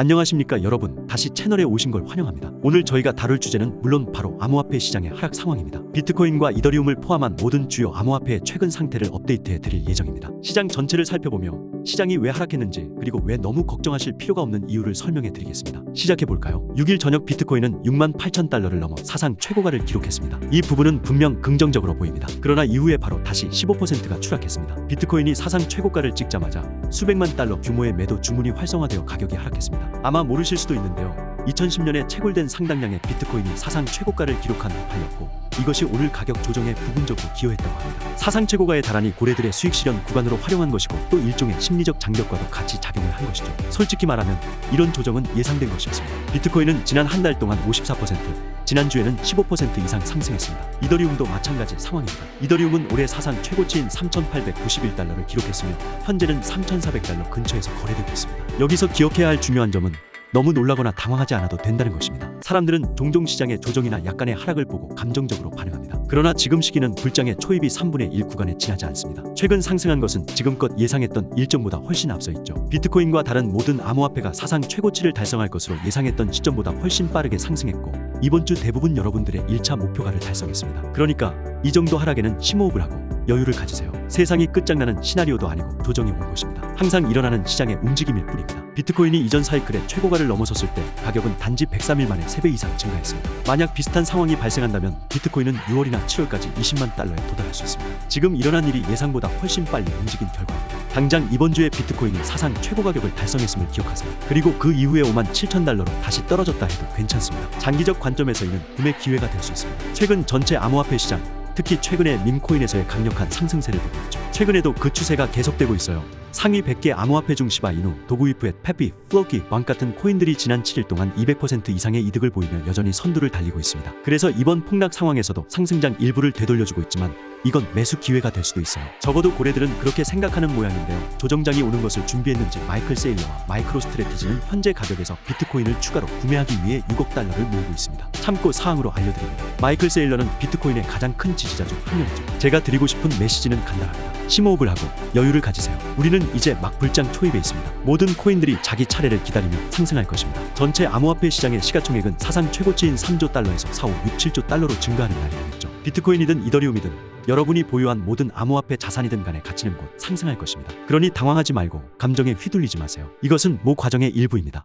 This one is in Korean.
안녕하십니까 여러분. 다시 채널에 오신 걸 환영합니다. 오늘 저희가 다룰 주제는 물론 바로 암호화폐 시장의 하락 상황입니다. 비트코인과 이더리움을 포함한 모든 주요 암호화폐의 최근 상태를 업데이트해 드릴 예정입니다. 시장 전체를 살펴보며 시장이 왜 하락했는지 그리고 왜 너무 걱정하실 필요가 없는 이유를 설명해 드리겠습니다. 시작해 볼까요? 6일 저녁 비트코인은 6만 8천 달러를 넘어 사상 최고가를 기록했습니다. 이 부분은 분명 긍정적으로 보입니다. 그러나 이후에 바로 다시 15%가 추락했습니다. 비트코인이 사상 최고가를 찍자마자 수백만 달러 규모의 매도 주문이 활성화되어 가격이 하락했습니다. 아마 모르실 수도 있는데요. 2010년에 채굴된 상당량의 비트코인이 사상 최고가를 기록한 나팔이었고 이것이 오늘 가격 조정에 부분적으로 기여했다고 합니다. 사상 최고가에 달하니 고래들의 수익 실현 구간으로 활용한 것이고 또 일종의 심리적 장벽과도 같이 작용을 한 것이죠. 솔직히 말하면 이런 조정은 예상된 것이었습니다. 비트코인은 지난 한 달 동안 54%, 지난주에는 15% 이상 상승했습니다. 이더리움도 마찬가지 상황입니다. 이더리움은 올해 사상 최고치인 3,891달러를 기록했으며 현재는 3,400달러 근처에서 거래되고 있습니다. 여기서 기억해야 할 중요한 점은 너무 놀라거나 당황하지 않아도 된다는 것입니다. 사람들은 종종 시장의 조정이나 약간의 하락을 보고 감정적으로 반응합니다. 그러나 지금 시기는 불장의 초입이 3분의 1 구간에 지나지 않습니다. 최근 상승한 것은 지금껏 예상했던 일정보다 훨씬 앞서 있죠. 비트코인과 다른 모든 암호화폐가 사상 최고치를 달성할 것으로 예상했던 시점보다 훨씬 빠르게 상승했고 이번 주 대부분 여러분들의 1차 목표가를 달성했습니다. 그러니까 이 정도 하락에는 심호흡을 하고 여유를 가지세요. 세상이 끝장나는 시나리오도 아니고 조정이 온 것입니다. 항상 일어나는 시장의 움직임일 뿐입니다. 비트코인이 이전 사이클의 최고가를 넘어섰을 때 가격은 단지 103일 만에 3배 이상 증가했습니다. 만약 비슷한 상황이 발생한다면 비트코인은 6월이나 7월까지 20만 달러에 도달할 수 있습니다. 지금 일어난 일이 예상보다 훨씬 빨리 움직인 결과입니다. 당장 이번 주에 비트코인이 사상 최고 가격을 달성했음을 기억하세요. 그리고 그 이후에 5만 7천 달러로 다시 떨어졌다 해도 괜찮습니다. 장기적 관점에서 이는 구매 기회가 될 수 있습니다. 최근 전체 암호화폐 시장 특히 최근에 밈코인에서의 강력한 상승세를 보고 있죠. 최근에도 그 추세가 계속되고 있어요. 상위 100개 암호화폐 중 시바 이누, 도구이프엣, 페피, 플로키, 왕 같은 코인들이 지난 7일 동안 200% 이상의 이득을 보이며 여전히 선두를 달리고 있습니다. 그래서 이번 폭락 상황에서도 상승장 일부를 되돌려주고 있지만 이건 매수 기회가 될 수도 있어요. 적어도 고래들은 그렇게 생각하는 모양인데요. 조정장이 오는 것을 준비했는지 마이클 세일러와 마이크로 스트레티지는 현재 가격에서 비트코인을 추가로 구매하기 위해 6억 달러를 모으고 있습니다. 참고 사항으로 알려드립니다. 마이클 세일러는 비트코인의 가장 큰 지지자 중 한 명이죠. 제가 드리고 싶은 메시지는 간단합니다. 심호흡을 하고 여유를 가지세요. 우리는 이제 막 불장 초입에 있습니다. 모든 코인들이 자기 차례를 기다리며 상승할 것입니다. 전체 암호화폐 시장의 시가총액은 사상 최고치인 3조 달러에서 4, 5, 6, 7조 달러로 증가하는 날이 오겠죠. 비트코인이든 이더리움이든 여러분이 보유한 모든 암호화폐 자산이든 간에 가치는 곧 상승할 것입니다. 그러니 당황하지 말고 감정에 휘둘리지 마세요. 이것은 모 과정의 일부입니다.